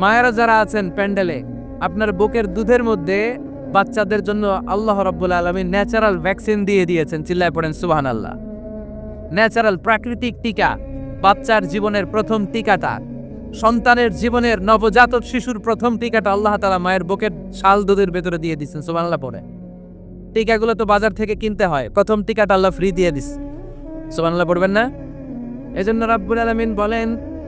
মায়েরা যারা আছেন প্যান্ডেলে, আপনার বুকের দুধের মধ্যে বাচ্চাদের জন্য আল্লাহ রাব্বুল আলমী ন্যাচারাল ভ্যাকসিন দিয়ে দিয়েছেন, চিল্লায় পড়েন সুবাহান আল্লাহ ন্যাচারাল প্রাকৃতিক টিকা, বাচ্চার জীবনের প্রথম টিকাটা, সন্তানের জীবনের নবজাতক শিশুর প্রথম টিকাটা আল্লাহ তালা মায়ের বুকের শাল দুধের ভেতরে দিয়ে দিচ্ছেন সুবাহ আল্লাহ পরে টিকাগুলো তো বাজার থেকে কিনতে হয়, প্রথম টিকাটা আল্লাহ ফ্রি দিয়ে দিস সুবাহ আল্লাহ পড়বেন না? এজন্য রাব্বুল আলামিন বলেন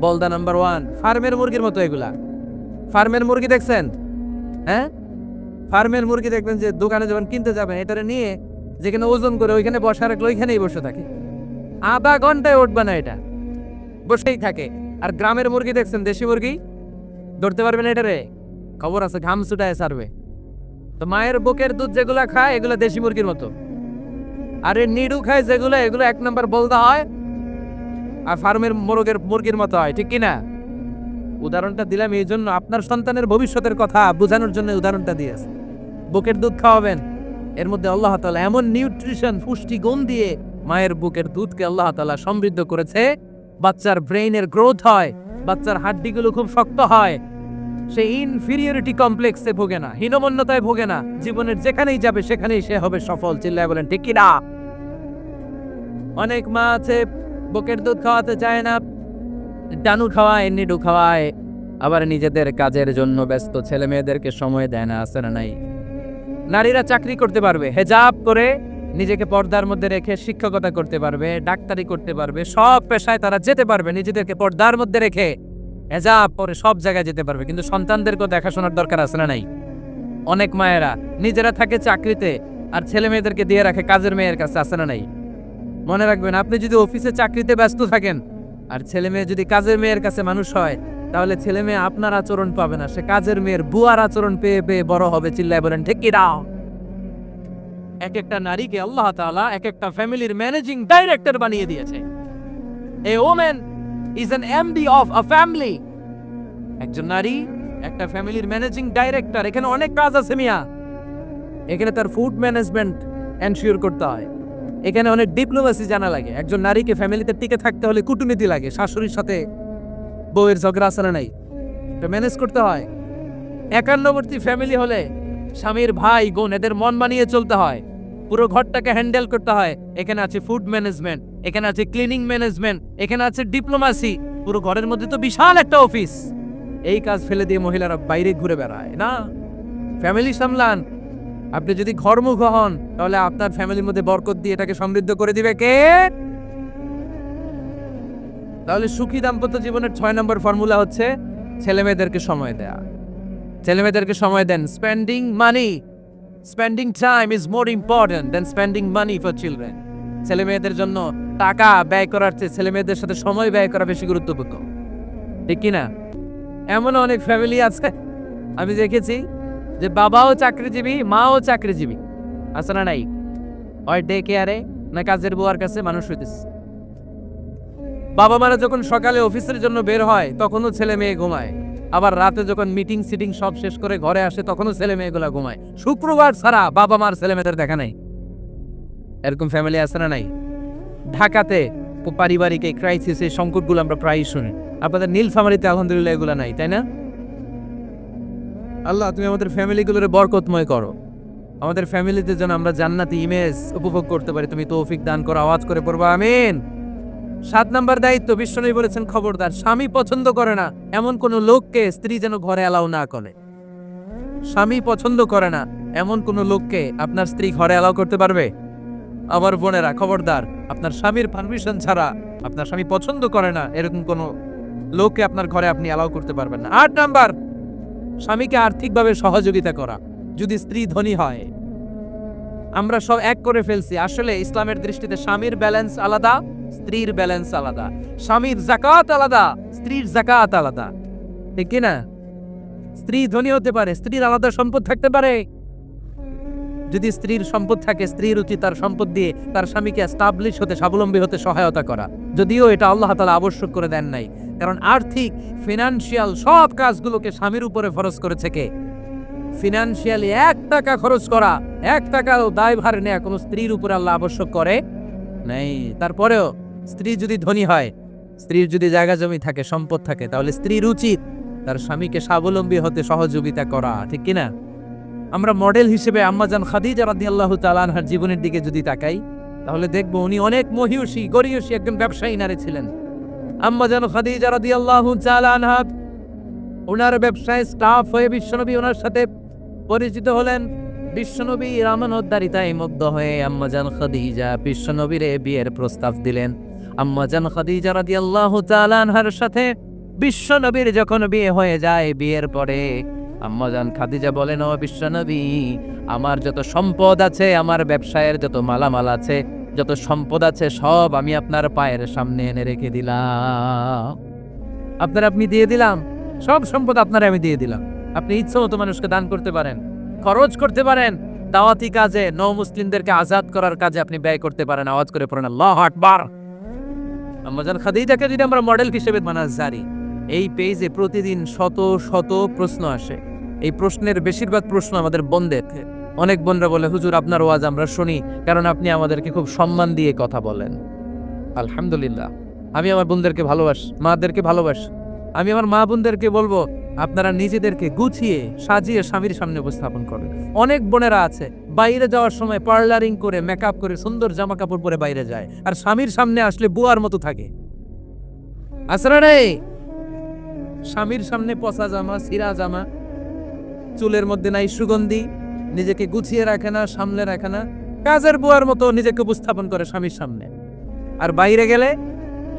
বলদা নাম্বার ওয়ান ফার্মের মুরগির মতো এগুলা। ফার্মের মুরগি দেখছেন? হ্যাঁ? ফার্মের মুরগি দেখবেন যে দোকানে যখন কিনতে যাবেন, এটারে নিয়ে যেখানে ওজন করে ওইখানে বসা রাখলে ওইখানেই বসে থাকে। আধা ঘন্টায় উঠবে না এটা। বসেই থাকে। আর গ্রামের মুরগি দেখছেন? দেশি মুরগি? ধরতে পারবেন এটারে? খবর আছে, ঘাম ছুটায় সারবে তো মায়ের বুকের দুধ যেগুলা খায়, এগুলো দেশি মুরগির মতো। আর এই নিডু খায় যেগুলো, এগুলো এক নম্বর বলদা হয় আর ফার্মের মোরগের মুরগির মতো হয়, ঠিক কিনা? উদাহরণটা দিলাম এই জন্য আপনার সন্তানের ভবিষ্যতের কথা বোঝানোর জন্য উদাহরণটা দিয়েছে। বুকের দুধ খাওয়াবেন, এর মধ্যে আল্লাহ তাআলা এমন নিউট্রিশন, পুষ্টি গুণ দিয়ে মায়ের বুকের দুধকে আল্লাহ তাআলা সমৃদ্ধ করেছে, বাচ্চার ব্রেইনের গ্রোথ হয়, বাচ্চার হাড্ডিগুলো খুব শক্ত হয়, সে ইনফিরিয়রিটি কমপ্লেক্সে ভোগে না, হীনমন্যতায় ভোগে না, জীবনের যেখানেই যাবে সেখানেই সে হবে সফল, চিল্লায় বলেন, ঠিক কিনা? অনেক মা আছে বুকের দুধ খাওয়াতে চায় না। ডানু খাওয়ায়, নিডু খাওয়ায়। আবার নিজেদের কাজের জন্য ব্যস্ত ছেলে মেয়েদেরকে সময় দেয় না, আছে না নাই? নারীরা চাকরি করতে পারবে, হেজাব করে নিজেকে পর্দার মধ্যে রেখে শিক্ষকতা করতে পারবে, ডাক্তারি করতে পারবে, সব পেশায় তারা যেতে পারবে, নিজেদেরকে পর্দার মধ্যে রেখে হেজাব পরে সব জায়গায় যেতে পারবে। কিন্তু সন্তানদেরকেও দেখাশোনার দরকার আছে না নাই? অনেক মায়েরা নিজেরা থাকে চাকরিতে আর ছেলে মেয়েদেরকে দিয়ে রাখে কাজের মেয়ের কাছে, আছে না নাই? মনে রাখবেন, আপনি যদি অফিসে চাকরিতে ব্যস্ত থাকেন আর ছেলে মেয়ে যদি কাজের মেয়ের কাছে মানুষ হয়, তাহলে ছেলে মেয়ে আপনার আচরণ পাবে না। সে কাজের মেয়ের বুয়ার আচরণ পেয়ে পেয়ে বড় হবে, চিল্লায় বলেন, ঠিক দাও এক একটা নারীকে আল্লাহ তাআলা এক একটা ফ্যামিলির ম্যানেজিং ডাইরেক্টর বানিয়ে দিয়েছে। A woman is an MD of a family একজন নারী একটা ফ্যামিলির ম্যানেজিং ডাইরেক্টর। এখানে অনেক কাজ আছে মিয়া। এখানে তার ফুড ম্যানেজমেন্ট এনশিওর করতে হয়। এখানে অনেক ডিপ্লোমেসি জানা লাগে। একজন নারীকে ফ্যামিলিতে টিকে থাকতে হলে কূটনীতি লাগে, শাশুড়ির সাথে বউয়ের ঝগড়া আসলে নাই? ম্যানেজ করতে হয়। একান্নবর্তী ফ্যামিলি হলে স্বামীর ভাই, বোন, এদের মন বানিয়ে চলতে হয়। পুরো ঘরটাকে হ্যান্ডেল করতে হয়। এখানে আছে ফুড ম্যানেজমেন্ট এখানে আছে ক্লিনিং ম্যানেজমেন্ট এখানে আছে ডিপ্লোমাসি পুরো ঘরের মধ্যে তো বিশাল একটা অফিস এই কাজ ফেলে দিয়ে মহিলারা বাইরে ঘুরে বেড়ায়, না? ফ্যামিলি সামলান। আপনি যদি ঘরমুখ হন, তাহলে আপনার ফ্যামিলির মধ্যে বরকত দিয়ে এটাকে সমৃদ্ধ করে দিবে কে? তাহলে সুখী দাম্পত্য জীবনের ছয় নম্বর ফর্মুলা হচ্ছে ছেলে মেয়েদেরকে সময় দেয়া। ছেলে মেয়েদেরকে সময় দেন spending money spending time is more important than spending money for children ছেলে মেয়েদের জন্য টাকা ব্যয় করার চেয়ে ছেলে মেয়েদের সাথে সময় ব্যয় করা বেশি গুরুত্বপূর্ণ। ঠিক কি না এমন অনেক ফ্যামিলি আছে। আমি দেখেছি যে বাবাও চাকরিজীবী, মাও চাকরিজীবী। আছে না নাই? হয় ডে কেয়ারে না কাজের বুয়ার কাছে মানুষ হইতেছে। বাবা মারা যখন সকালে অফিসের জন্য বের হয়, তখনও ছেলে মেয়ে ঘুমায়। আবার রাতে যখন মিটিং সিটিং সব শেষ করে ঘরে আসে, তখনও ছেলে মেয়েগুলা ঘুমায়। শুক্রবার ছাড়া বাবা মার ছেলে মেয়েদের দেখা নাই। এরকম ফ্যামিলি আছে না নাই? ঢাকাতে পারিবারিক এই ক্রাইসিস এই সংকটগুলো আমরা প্রায়ই শুনি। আপনাদের নীলফামারিতে আলহামদুলিল্লাহ এগুলো নাই, তাই না? আল্লাহ, তুমি আমাদের ফ্যামিলিগুলোরে বরকতময় করো। আমাদের ফ্যামিলিতে যেন আমরা জান্নাতি ইমেজ উপভোগ করতে পারি। তুমি তৌফিক দান করো, আওয়াজ করে পড়ব, আমিন। সাত নাম্বার দায়িত্ব বিশ্বনবী বলেছেন, খবরদার। স্বামী পছন্দ করে না, এমন কোনো লোককে স্ত্রী যেন ঘরে অ্যালাউ না করে। স্বামী পছন্দ করে না, এমন কোনো লোককে আপনার স্ত্রী ঘরে অ্যালাউ করতে পারবে? আমার বোনেরা, খবরদার, আপনার স্বামীর পারমিশন ছাড়া আপনার স্বামী পছন্দ করে না, এরকম কোনো লোককে আপনার ঘরে আপনি অ্যালাউ করতে পারবেন না। আট নাম্বার স্বামীকে আর্থিকভাবে সহযোগিতা করা, যদি স্ত্রী ধনী হয়। আমরা সব এক করে ফেলছি। আসলে ইসলামের দৃষ্টিতে স্বামীর ব্যালেন্স আলাদা, স্ত্রীর ব্যালেন্স আলাদা। স্বামীর জাকাত আলাদা, স্ত্রীর জাকাত আলাদা। ঠিক কিনা? স্ত্রী ধনী হতে পারে, স্ত্রীর আলাদা সম্পদ থাকতে পারে। যদি স্ত্রীর সম্পদ থাকে স্ত্রীর উচিত তার সম্পদ দিয়ে তার স্বামীকে স্টাবলিশ হতে, স্বাবলম্বী হতে সহায়তা করা। যদিও এটা আল্লাহ তালা আবশ্যক করে দেন নাই। কারণ আর্থিক ফিনান্সিয়াল সব কাজগুলোকে স্বামীর উপরে ফরজ করেছে কে? ফিনান্সিয়ালি এক টাকা খরচ করা, এক টাকাও দায়ভার নেয়া কোনো স্ত্রীর উপরে আল্লাহ আবশ্যক করে নেই। তারপরেও স্ত্রী যদি ধনী হয়, স্ত্রীর যদি জায়গা জমি থাকে, সম্পদ থাকে, তাহলে স্ত্রীর উচিত তার স্বামীকে স্বাবলম্বী হতে সহযোগিতা করা, ঠিক কিনা? আমরা মডেল হিসেবে আম্মাজান খাদিজা রাদিয়াল্লাহু তাআলা আনহার জীবনের দিকে যদি তাকাই, তাহলে দেখব উনি অনেক মহিয়সী, গরিয়সী একজন ব্যবসায়ী নারী ছিলেন। আম্মাজান খাদিজা রাদিয়াল্লাহু তাআলা আনহা ওনার ব্যবসায় স্টাফ হয়ে বিশ্বনবী ওনার সাথে পরিচিত হলেন। বিশ্বনবী রামানোদ্দারিতায় মুগ্ধ হয়ে আম্মাজান খাদিজা বিশ্বনবীর বিয়ের প্রস্তাব দিলেন। আম্মাজান খাদিজা রাদিয়াল্লাহু তাআলা আনহার সাথে বিশ্বনবীর যখন বিয়ে হয়ে যায়, বিয়ের পরে আম্মাজান খাদিজা বলেন, ও বিশ্বনবী, আমার যত সম্পদ আছে, আমার ব্যবসায়ের যত মালামাল আছে, যত সম্পদ আছে, সব আমি আপনার পায়ের সামনে এনে রেখে দিলাম। আপনার আপনি দিয়ে দিলাম, সব সম্পদ আপনার আমি দিয়ে দিলাম। আপনি ইচ্ছে মতো মানুষকে দান করতে পারেন, খরচ করতে পারেন, দাওয়াতি কাজে, ন মুসলিমদেরকে আজাদ করার কাজে আপনি ব্যয় করতে পারেন। আওয়াজ করে পড়েন, আল্লাহ আকবার! আম্মাজান খাদিজাকে যদি আমরা মডেল হিসেবে মানা জারি। এই পেজে প্রতিদিন শত শত প্রশ্ন আসে। এই প্রশ্নের বেশিরভাগ প্রশ্ন আমাদের বোনদের অনেক বোনরা বলে, হুজুর, আপনার ওয়াজ আমরা শুনি, কারণ আপনি আমাদেরকে খুব সম্মান দিয়ে কথা বলেন। আলহামদুলিল্লাহ। আমি আমার বোনদেরকে ভালোবাসি, মাদেরকে ভালোবাসি। আমি আমার মা বোনদেরকে বলব, আপনারা নিজেদেরকে গুছিয়ে সাজিয়ে স্বামীর সামনে উপস্থাপন করেন। অনেক বোনেরা আছে, বাইরে যাওয়ার সময় পার্লারিং করে মেকআপ করে, সুন্দর জামা কাপড় পরে বাইরে যায়, আর স্বামীর সামনে আসলে বুয়ার মতো থাকে। আসরা রে স্বামীর সামনে পচা জামা সিরা জামা, চুলের মধ্যে নাই সুগন্ধি, নিজেকে গুছিয়ে রাখে না, সামলে রাখে না, কাজের বুয়ার মতো নিজেকে উপস্থাপন করে স্বামীর সামনে। আর বাইরে গেলে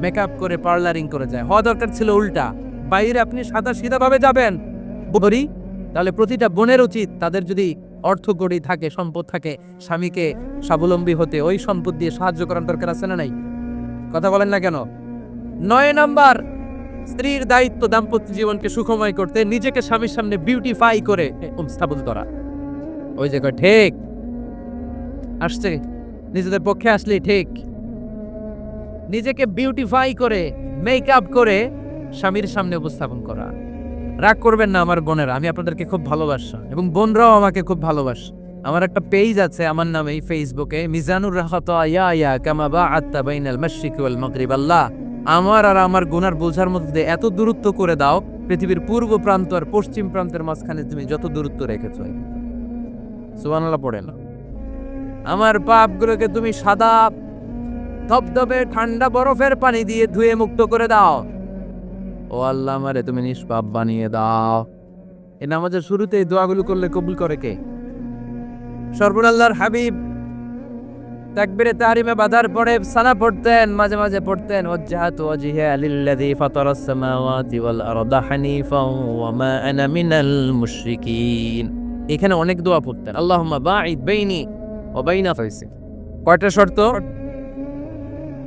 মেকআপ করে পার্লারিং করে যায়। হওয়া দরকার ছিল উল্টা। বাইরে আপনি সাদা সিধা ভাবে যাবেন। বলি, তাহলে প্রতিটা বোনের উচিত তাদের যদি অর্থ গড়ি থাকে, সম্পদ থাকে, স্বামীকে স্বাবলম্বী হতে। ওই সম্পদ দিয়ে সাহায্য করার দরকার আছে না নাই? কথা বলেন না কেন? নয় নাম্বার স্ত্রীর দায়িত্ব দাম্পত্য জীবনকে সুখময় করতে, নিজেকে স্বামীর সামনে বিউটিফাই করে উপস্থাপন করা। ওই যে ঠিক। আসছে। নিজেদের পক্ষে আসলেই ঠিক। নিজেকে বিউটিফাই করে মেকআপ করে, স্বামীর সামনে উপস্থাপন করা। রাগ করবেন না আমার বোনেরা, আমি আপনাদেরকে খুব ভালোবাসা, এবং বোনরাও আমাকে খুব ভালোবাসে। আমার একটা পেজ আছে, আমার নামে ফেসবুকে মিজানুর রাহাত ইয়া ইয়া কামা বা আত্তা বাইনাল মাশরিকি ওয়াল মাগরিব আল্লাহ। আমার আর আমার গুনার বোঝার মধ্যে এত দূরত্ব করে দাও, পৃথিবীর পূর্ব প্রান্ত আর পশ্চিম প্রান্তের মাঝখানে তুমি যত দূরত্ব রেখেছ। সুবহানাল্লাহ, পড়ে না আমার পাপগুলোকে তুমি সাদা, ধবধবে, ঠান্ডা বরফের পানি দিয়ে ধুয়ে মুক্ত করে দাও। ও আল্লাহ আমারে, তুমি নিষ্পাপ বানিয়ে দাও। এ নামাজের শুরুতে এই দোয়াগুলো করলে কবুল করে কে? সর্বনাল্লাহর হাবিব তাকবিরে তারিমে বাধার পরে সানা পড়তেন, মাঝে মাঝে পড়তেন, ওয়াজ্জাহাতু ওয়াজহিয়া লিল্লাযী ফাতারাস সামাওয়াতি ওয়াল আরদা হানিফাও ওয়া মা আনা মিনাল মুশরিকিন। এখানে অনেক দোয়া পড়তেন। আল্লাহুম্মা বাঈদ বাইনি ওয়া বাইনা ফাইসি কয়টা শর্ত?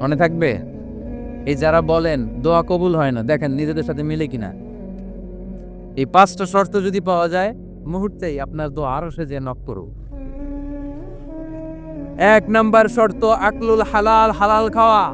মনে থাকবে? এই যারা বলেন, দোয়া কবুল হয় না, দেখেন নিজেদের সাথে মিলে কিনা। এই পাঁচটা শর্ত যদি পাওয়া যায়, মুহূর্তেই আপনার দোয়া আরও সে যে নক করুক। এক নাম্বার শর্ত আকলুল হালাল হালাল খাওয়া।